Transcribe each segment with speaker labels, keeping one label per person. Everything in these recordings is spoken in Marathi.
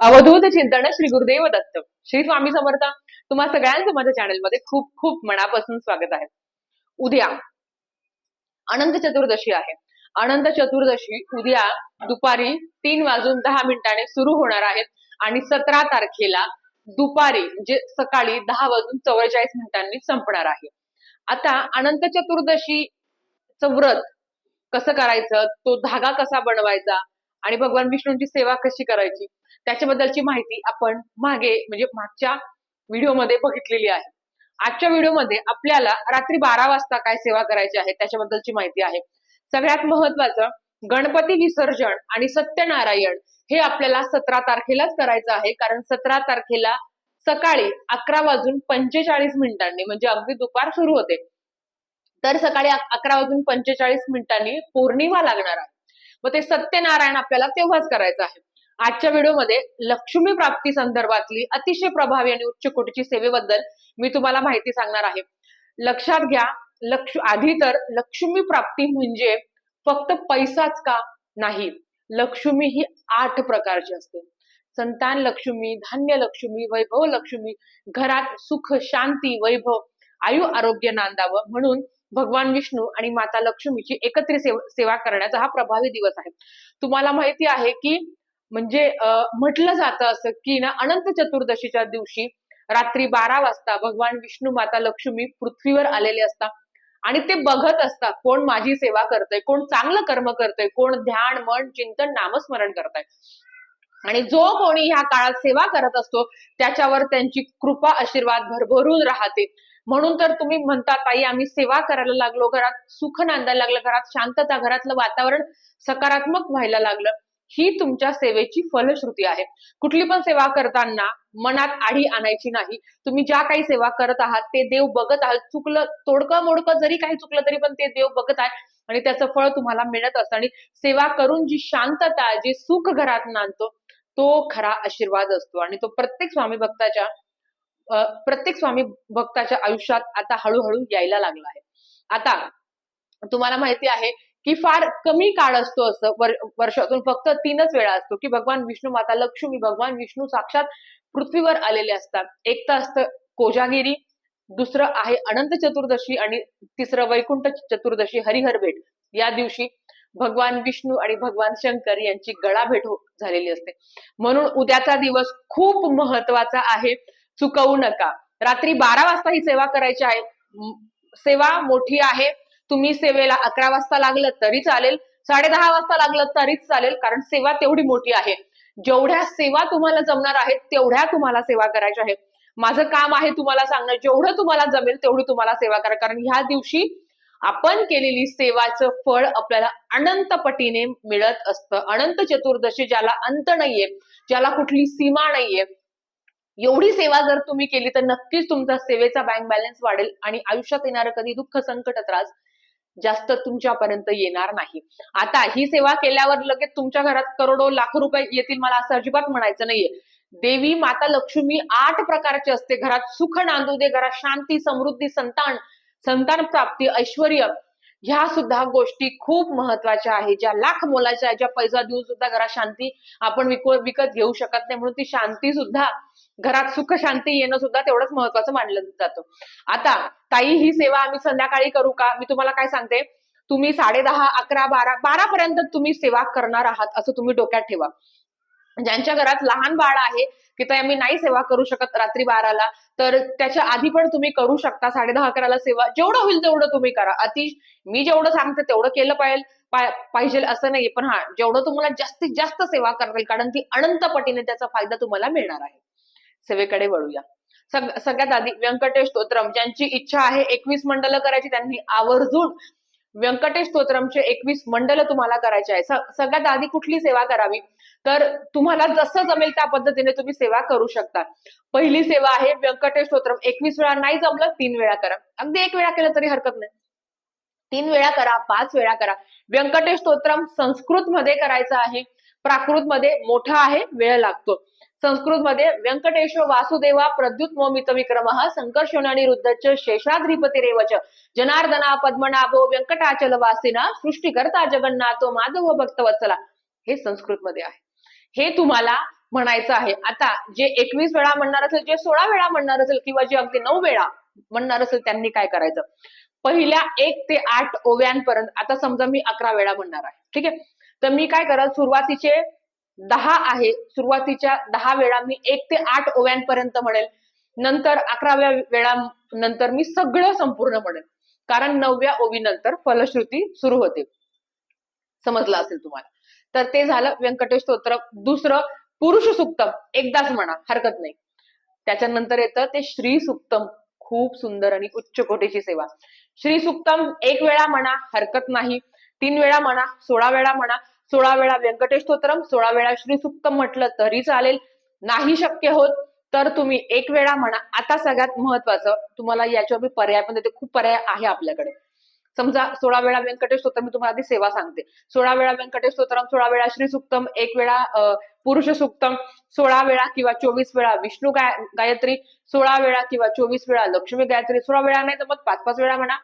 Speaker 1: अवधूत चिंतन श्री गुरुदेव दत्त. श्री स्वामी समर्थ तुम्हा सगळ्यांचं माझ्या चॅनलमध्ये खूप खूप मनापासून स्वागत आहे. उद्या अनंत चतुर्दशी आहे. अनंत चतुर्दशी उद्या दुपारी तीन वाजून दहा मिनिटाने सुरू होणार आहेत आणि सतरा तारखेला दुपारी म्हणजे सकाळी दहा वाजून चव्वेचाळीस मिनिटांनी संपणार आहे. आता अनंत चतुर्दशी व्रत कसं करायचं? तो धागा कसा बनवायचा? आणि भगवान विष्णूंची सेवा कशी करायची? त्याच्याबद्दलची माहिती आपण मागे म्हणजे मागच्या व्हिडिओमध्ये बघितलेली आहे. आजच्या व्हिडिओमध्ये आपल्याला रात्री बारा वाजता काय सेवा करायची आहे त्याच्याबद्दलची माहिती आहे. सगळ्यात महत्वाचं गणपती विसर्जन आणि सत्यनारायण हे आपल्याला सतरा तारखेलाच करायचं आहे कारण सतरा तारखेला सकाळी अकरा वाजून पंचेचाळीस मिनिटांनी म्हणजे अगदी दुपार सुरू होते. तर सकाळी अकरा वाजून पंचेचाळीस मिनिटांनी पौर्णिमा लागणार आहे. मग ते सत्यनारायण आपल्याला तेव्हाच करायचं आहे. आजच्या व्हिडिओमध्ये लक्ष्मी प्राप्ती संदर्भातली अतिशय प्रभावी आणि उच्च कोटीची सेवेबद्दल मी तुम्हाला माहिती सांगणार आहे. लक्षात घ्या लक्ष आधी तर लक्ष्मी प्राप्ती म्हणजे फक्त पैसाच का नाही? लक्ष्मी ही आठ प्रकारची असते. संतान लक्ष्मी धान्य लक्ष्मी वैभव लक्ष्मी घरात सुख शांती वैभव आयु आरोग्य नांदावं म्हणून भगवान विष्णू आणि माता लक्ष्मीची एकत्रित सेवा करण्याचा हा प्रभावी दिवस आहे. तुम्हाला माहिती आहे की म्हणजे अं, म्हटलं जातं असं की ना अनंत चतुर्दशीच्या दिवशी रात्री बारा वाजता भगवान विष्णू माता लक्ष्मी पृथ्वीवर आलेले असतात. आणि ते बघत असतात कोण माझी सेवा करतय कोण चांगलं कर्म करतय कोण ध्यान मन चिंतन नामस्मरण करताय. आणि जो कोणी ह्या काळात सेवा करत असतो त्याच्यावर त्यांची कृपा आशीर्वाद भरभरून राहते. म्हणून तर तुम्ही म्हणता ताई आम्ही सेवा करायला लागलो घरात सुख नांदायला लागलं घरात शांतता घरातलं वातावरण सकारात्मक व्हायला लागलं. ही तुमच्या सेवेची फलश्रुती आहे. कुठली पण सेवा करताना मनात आढी आणायची नाही. तुम्ही ज्या काही सेवा करत आहात ते देव बघत आहात. चुकलं तोडकं मोडकं जरी काही चुकलं तरी पण ते देव बघत आहे आणि त्याचं फळ तुम्हाला मिळत असतं. आणि सेवा करून जी शांतता जी सुख घरात नांदतो तो खरा आशीर्वाद असतो. आणि तो प्रत्येक स्वामी भक्ताच्या अं, प्रत्येक स्वामी भक्ताच्या आयुष्यात आता हळूहळू यायला लागला आहे. आता तुम्हाला माहिती आहे की फार कमी काळ असतो असं वर्षातून फक्त तीनच वेळा असतो की भगवान विष्णू माता लक्ष्मी भगवान विष्णू साक्षात पृथ्वीवर आलेले असतात. एक तर असतं कोजागिरी दुसरं आहे अनंत चतुर्दशी आणि तिसरं वैकुंठ चतुर्दशी हरिहर भेट. या दिवशी भगवान विष्णू आणि भगवान शंकर यांची गळा भेट हो- झालेली असते. म्हणून उद्याचा दिवस खूप महत्त्वाचा आहे. चुकवू नका. रात्री बारा वाजता ही सेवा करायची आहे. सेवा मोठी आहे. तुम्ही सेवेला अकरा वाजता लागलं तरी चालेल साडे दहा वाजता लागलं तरीच चालेल कारण सेवा तेवढी मोठी आहे. जेवढ्या सेवा तुम्हाला जमणार आहेत तेवढ्या तुम्हाला सेवा करायच्या आहेत. माझं काम आहे तुम्हाला सांगणं जेवढं तुम्हाला जमेल तेवढी तुम्हाला सेवा करा कारण ह्या दिवशी आपण केलेली सेवाचं फळ आपल्याला अनंत पटीने मिळत असतं. अनंत चतुर्दशी ज्याला अंत नाहीये ज्याला कुठली सीमा नाहीये. एवढी सेवा जर तुम्ही केली तर नक्कीच तुमचा सेवेचा बँक बॅलन्स वाढेल आणि आयुष्यात येणारं कधी दुःख संकट त्रास जास्त तुमच्यापर्यंत येणार नाही. आता ही सेवा केल्यावर लगेच तुमच्या घरात करोडो लाखो रुपये येतील मला असं अजिबात म्हणायचं नाहीये. देवी माता लक्ष्मी आठ प्रकारची असते. घरात सुख नांदू दे घरात शांती समृद्धी संतान संतान प्राप्ती ऐश्वर ह्या सुद्धा गोष्टी खूप महत्त्वाच्या आहेत. ज्या लाख मोलाच्या ज्या पैसा देऊन सुद्धा घरात शांती आपण विकत घेऊ शकत नाही. म्हणून ती शांती सुद्धा घरात सुख शांती येणं सुद्धा तेवढंच महत्वाचं मानलं जातं. आता ताई ही सेवा आम्ही संध्याकाळी करू का? मी तुम्हाला काय सांगते? तुम्ही साडे दहा अकरा बारा बारा पर्यंत तुम्ही सेवा करणार आहात असं तुम्ही डोक्यात ठेवा. ज्यांच्या घरात लहान बाळ आहे की ते आम्ही नाही सेवा करू शकत रात्री बाराला तर त्याच्या आधी पण तुम्ही करू शकता. साडे दहा अकराला सेवा जेवढं होईल तेवढं तुम्ही करा. अति मी जेवढं सांगते तेवढं केलं पाहिजे पाहिजे असं नाही पण हा जेवढं तुम्हाला जास्तीत जास्त सेवा करता येईल कारण ती अनंत पटीने त्याचा फायदा तुम्हाला मिळणार आहे. सेवेकडे वळूया. सग- सगळ्यात आधी व्यंकटेश स्तोत्रम ज्यांची इच्छा आहे एकवीस मंडल करायची त्यांनी आवर्जून व्यंकटेश स्तोत्रमचे एकवीस मंडल तुम्हाला करायचे आहे सगळ्यात आधी कुठली सेवा करावी? तर तुम्हाला जसं जमेल त्या पद्धतीने तुम्ही सेवा करू शकता. पहिली सेवा आहे व्यंकटेश स्तोत्रम. एकवीस वेळा नाही जमलं तीन वेळा करा. अगदी एक वेळा केलं तरी हरकत नाही. तीन वेळा करा पाच वेळा करा. व्यंकटेश स्तोत्रम संस्कृत मध्ये करायचं आहे. प्राकृत मध्ये मोठा आहे वेळ लागतो. संस्कृत मध्ये व्यंकटेश वासुदेवा प्रद्युत मोमित विक्रम संकर्षणानी रुद्धच शेषाद्रिपती रेवच जनार्दना पद्मनाभो व्यंकटाचल वासिना सृष्टीकर्ता जगन्नाथो माधव भक्तवत्सला. हे संस्कृत मध्ये आहे. हे तुम्हाला म्हणायचं आहे. आता जे एकवीस वेळा म्हणणार असेल जे सोळा वेळा म्हणणार असेल किंवा जे अगदी नऊ वेळा म्हणणार असेल त्यांनी काय करायचं? पहिल्या एक ते आठ ओव्यांपर्यंत आता समजा मी अकरा वेळा म्हणणार आहे. ठीक आहे? तर मी काय करत सुरुवातीचे दहा आहे. सुरुवातीच्या दहा वेळा मी एक ते आठ ओव्यांपर्यंत म्हणेल. नंतर अकराव्या वेळा नंतर मी सगळं संपूर्ण म्हणेल. कारण नवव्या ओवीनंतर फलश्रुती सुरू होते. समजलं असेल तुम्हाला? तर ते झालं व्यंकटेश स्तोत्र दुसरं पुरुष सुक्तम. एकदाच म्हणा हरकत नाही. त्याच्यानंतर येतं ते श्री सुक्तम. खूप सुंदर आणि उच्च कोटीची सेवा. श्री सुक्तम एक वेळा म्हणा हरकत नाही. तीन वेळा म्हणा सोळा वेळा म्हणा सोळा वेळा व्यंकटेश स्तोत्रम सोळा वेळा श्री सुप्त म्हटलं तरी चालेल. नाही शक्य होत तर तुम्ही एक वेळा म्हणा. आता सगळ्यात महत्वाचं तुम्हाला याच्यावर मी पर्याय पण देते. खूप पर्याय आहे आपल्याकडे. समजा सोळा वेळा व्यंकटेश स्तोत्रम मी तुम्हाला आधी सेवा सांगते. सोळा वेळा व्यंकटेश स्तोत्रम सोळा वेळा श्री सुक्तम एक वेळा पुरुष सुक्तम सोळा वेळा किंवा चोवीस वेळा विष्णू गाय गायत्री सोळा वेळा किंवा चोवीस वेळा लक्ष्मी गायत्री सोळा वेळा नाही तर मग पाच पाच वेळा म्हणा.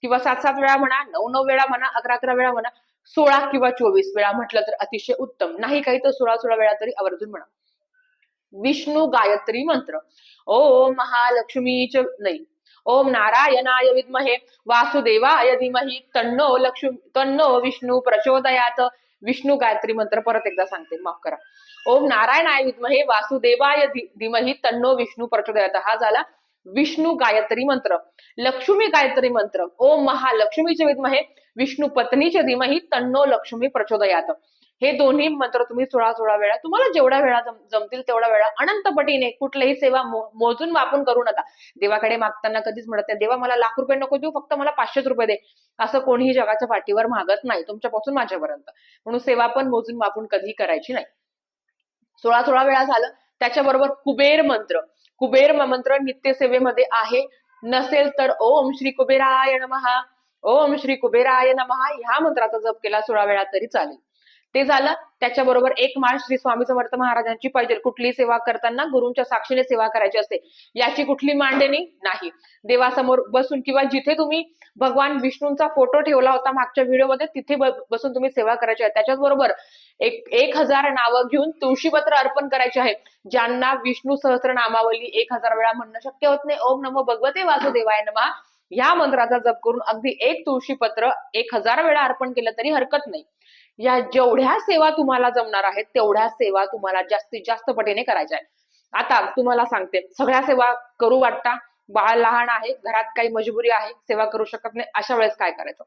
Speaker 1: किंवा सात सात वेळा म्हणा नऊ नऊ वेळा म्हणा अकरा अकरा वेळा म्हणा सोळा किंवा चोवीस वेळा म्हटलं तर अतिशय उत्तम. नाही काही तर सोळा सोळा वेळा तरी आवर्जून म्हणा. विष्णू गायत्री मंत्र. ओम महालक्ष्मीच नाही. ओम नारायणाय विद्महे. वासुदेवाय धीमहि. तन्नो लक्ष्मी तन्नो विष्णू प्रचोदयात. विष्णू गायत्री मंत्र परत एकदा सांगते माफ करा. ओम नारायणाय विद्महे. वासुदेवाय धी- धीमहि. तन्नो विष्णू प्रचोदयात. हा झाला विष्णू गायत्री मंत्र लक्ष्मी गायत्री मंत्र ओ महालक्ष्मीचे विद्महे विष्णू पत्नीचे धीमही तन्नो लक्ष्मी प्रचोदयात. हे दोन्ही मंत्र तुम्ही सोळा सोळा वेळा तुम्हाला जेवढ्या वेळा जमतील तेवढा वेळा अनंतपटीने कुठल्याही कुठलीही सेवा मोजून मापून करू नका. देवाकडे मागताना कधीच म्हणत नाही देवा मला लाख रुपये नको देऊ फक्त मला पाचशेच रुपये दे. असं कोणीही जगाच्या पाठीवर मागत नाही तुमच्यापासून माझ्यापर्यंत. म्हणून सेवा पण मोजून वापून कधीही करायची नाही. सोळा सोळा वेळा झालं त्याच्याबरोबर कुबेर मंत्र. कुबेर मंत्र नित्य सेवेमध्ये आहे. नसेल तर ओम श्री कुबेराय नमहा ओम श्री कुबेराय नमहा ह्या मंत्राचा जप केला सोळा वेळा तरी चालेल. ते झालं. त्याच्याबरोबर एक माळ श्री स्वामी समर्थ महाराजांची पाहिजे कुठली सेवा करताना गुरुंच्या साक्षीने सेवा करायची असते. याची कुठली मांडणी नाही. देवासमोर बसून किंवा जिथे तुम्ही भगवान विष्णूंचा फोटो ठेवला होता मागच्या व्हिडिओमध्ये तिथे बसून तुम्ही सेवा करायची आहे. त्याच्याच बरोबर एक एक हजार नावं घेऊन तुळशीपत्र अर्पण करायचे आहे. ज्यांना विष्णू सहस्र नामावली एक हजार वेळा म्हणणं शक्य होत नाही. ओम नमो भगवते वासुदेवाय नमा. या मंत्राचा जप करून अगदी एक तुळशीपत्र एक हजार वेळा अर्पण केलं तरी हरकत नाही. या जेवढ्या सेवा तुम्हाला जमणार आहेत तेवढ्या सेवा तुम्हाला जास्तीत जास्त पटीने करायच्या आहेत. आता तुम्हाला सांगते सगळ्या सेवा करू वाटता बाळ लहान आहे घरात काही मजबुरी आहे सेवा करू शकत नाही अशा वेळेस काय करायचं?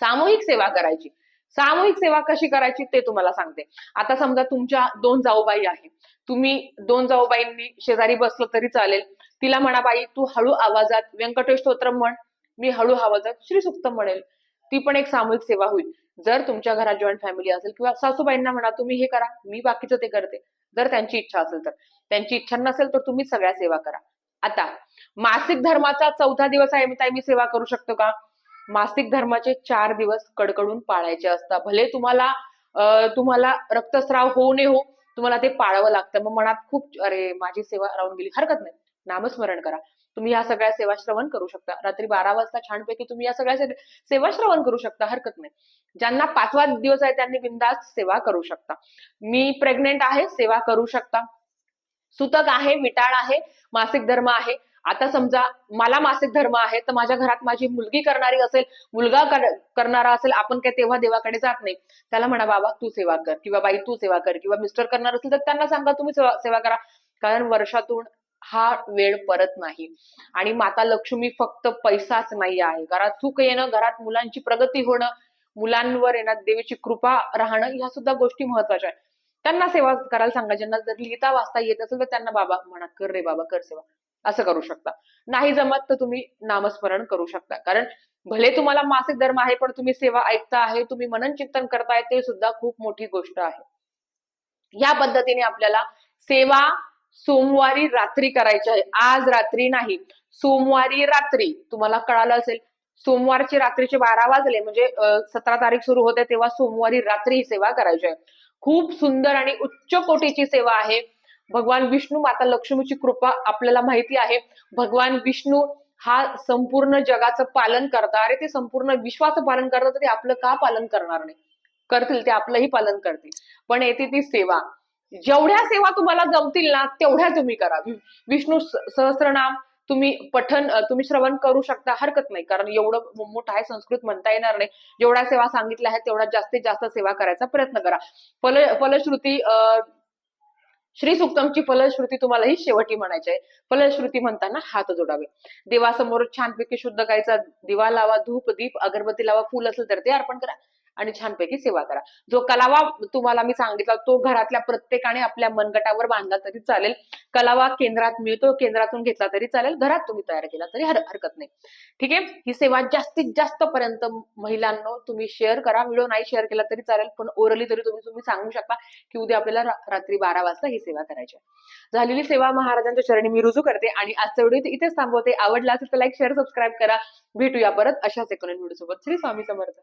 Speaker 1: सामूहिक सेवा करायची. सामूहिक सेवा कशी करायची ते तुम्हाला सांगते. आता समजा तुमच्या दोन जाऊबाई आहे. तुम्ही दोन जाऊबाईंनी शेजारी बसलं तरी चालेल. तिला म्हणा बाई तू हळू आवाजात व्यंकटेश स्तोत्र म्हण. मी हळू आवाजात श्री सुक्त म्हणेल. ती पण एक सामूहिक सेवा होईल. जर तुमच्या घरात जॉईंट फॅमिली असेल किंवा सासूबाईंना म्हणा तुम्ही हे करा मी बाकीचं ते करते. जर त्यांची इच्छा असेल तर. त्यांची इच्छा नसेल तर तुम्ही सगळ्या सेवा करा. आता मासिक धर्माचा चौथा दिवस आहे मी मी सेवा करू शकतो का? मासिक धर्माचे चार दिवस कडकडून पाळायचे असतात. भले तुम्हाला तुम्हाला रक्तस्राव होऊ नये हो तुम्हाला ते पाळावं लागतं. मग मनात खूप अरे माझी सेवा राहून गेली. हरकत नाही. नामस्मरण करा. तुम्ही या सगळ्या सेवा श्रवण करू शकता. रात्री बारा वाजता छानपैकी तुम्ही या सगळ्या सेवा श्रवण करू शकता हरकत नाही. ज्यांना पाचवा दिवस आहे त्यांनी बिंदास सेवा करू शकता. मी प्रेग्नेंट आहे सेवा करू शकता. सुतक आहे विटाळ आहे मासिक धर्म आहे. आता समजा मला मासिक धर्म आहे तर माझ्या घरात माझी मुलगी करणारी असेल मुलगा कर- करणारा असेल आपण काय तेव्हा देवाकडे जात नाही. त्याला म्हणा बाबा तू सेवा कर. किंवा बाई तू सेवा कर. किंवा मिस्टर करणार असेल तर त्यांना सांगा तुम्ही सेवा सेवा करा. कारण वर्षातून हा वेळ परत नाही. आणि माता लक्ष्मी फक्त पैसाच नाही आहे. घरात सुख येणं घरात मुलांची प्रगती होणं मुलांवर येणार देवीची कृपा राहणं ह्या सुद्धा गोष्टी महत्त्वाच्या आहेत. त्यांना सेवा करायला सांगा. ज्यांना जर लिहिता वाचता येत असेल तर त्यांना बाबा म्हणा कर रे बाबा कर सेवा. असं करू शकता. नाही जमत तर तुम्ही नामस्मरण करू शकता. कारण भले तुम्हाला मासिक धर्म आहे पण तुम्ही सेवा ऐकता आहे तुम्ही मनन चिंतन करताय ते सुद्धा खूप मोठी गोष्ट आहे. या पद्धतीने आपल्याला सेवा सोमवारी रात्री करायची आहे. आज रात्री नाही. सोमवारी रात्री. तुम्हाला कळालं असेल. सोमवारचे रात्रीचे बारा वाजले. म्हणजे सतरा तारीख सुरू होते तेव्हा सोमवारी रात्री ही सेवा करायची आहे. खूप सुंदर आणि उच्च कोटीची सेवा आहे. भगवान विष्णू माता लक्ष्मीची कृपा आपल्याला माहिती आहे. भगवान विष्णू हा संपूर्ण जगाचं पालन करता. अरे ते संपूर्ण विश्वाचं पालन करतात ते आपलं का पालन करणार नाही? करतील ते आपलंही पालन करतील. पण येते ती सेवा. जेवढ्या सेवा तुम्हाला जमतील ना तेवढ्या तुम्ही करा. विष्णू सहस्रनाम तुम्ही पठन तुम्ही श्रवण करू शकता हरकत नाही. कारण एवढं मोठं आहे संस्कृत म्हणता येणार नाही. जेवढ्या सेवा सांगितल्या आहेत तेवढ्या जास्तीत जास्त सेवा करायचा प्रयत्न करा. फल फलश्रुती अं, श्री सुक्तमची फलश्रुती तुम्हाला ही शेवटी म्हणायची आहे. फलश्रुती म्हणताना हात जोडावे. देवासमोर छानपैकी शुद्ध गायचा दिवा लावा धूप दीप अगरबत्ती लावा फुल असेल तर ते अर्पण करा. आणि छानपैकी सेवा करा. जो कलावा तुम्हाला मी सांगितला तो घरातल्या प्रत्येकाने आपल्या मनगटावर बांधला तरी चालेल. कलावा केंद्रात मिळतो केंद्रातून घेतला तरी चालेल घरात तुम्ही तयार केला तरी हर- हरकत नाही. ठीक आहे? ही सेवा जास्तीत जास्त पर्यंत महिलांना तुम्ही शेअर करा. व्हिडिओ नाही शेअर केला तरी चालेल पण ओरली तरी तुम्ही तुम्ही सांगू शकता की उद्या आपल्याला रा- रात्री बारा वाजता ही सेवा करायची आहे. झालेली सेवा महाराजांच्या चरणी मी रुजू करते आणि आजचा व्हिडिओ इथेच थांबवते. आवडला असेल तर लाईक शेअर सबस्क्राईब करा. भेटूया परत अशाच एकोणीस व्हिडिओ सोबत श्री स्वामी समर्थ.